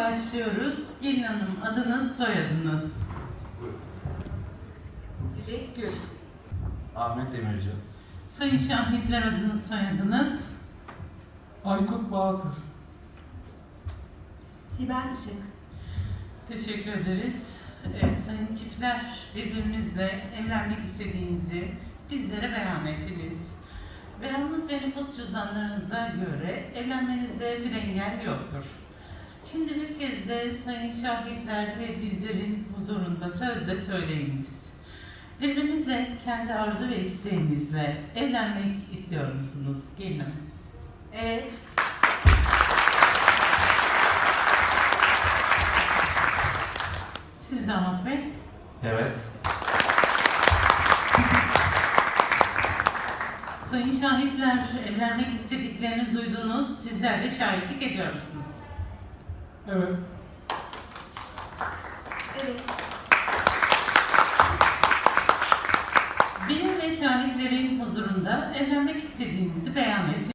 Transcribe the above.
başlıyoruz. Gelin Hanım adınız, soyadınız. Dilek Gül. Ahmet Demirci. Sayın şahitler adınız, soyadınız. Aykut Bahatır. Sibel Işık. Teşekkür ederiz. Evet, sayın çiftler birbirinizle evlenmek istediğinizi bizlere beyan ettiniz. Beyanınız ve nüfus cüzdanlarınıza göre evlenmenize bir engel yoktur. Şimdi bir kez de sayın şahitler ve bizlerin huzurunda sözle söyleyiniz. Birbirinizle kendi arzu ve isteğinizle evlenmek istiyor musunuz? Gelin hanım. Evet. Siz damat bey. Evet. Sayın şahitler evlenmek istediklerini duydunuz. Sizler de şahitlik ediyor musunuz? Evet. Evet. Benim ve şahitlerin huzurunda evlenmek istediğinizi beyan et.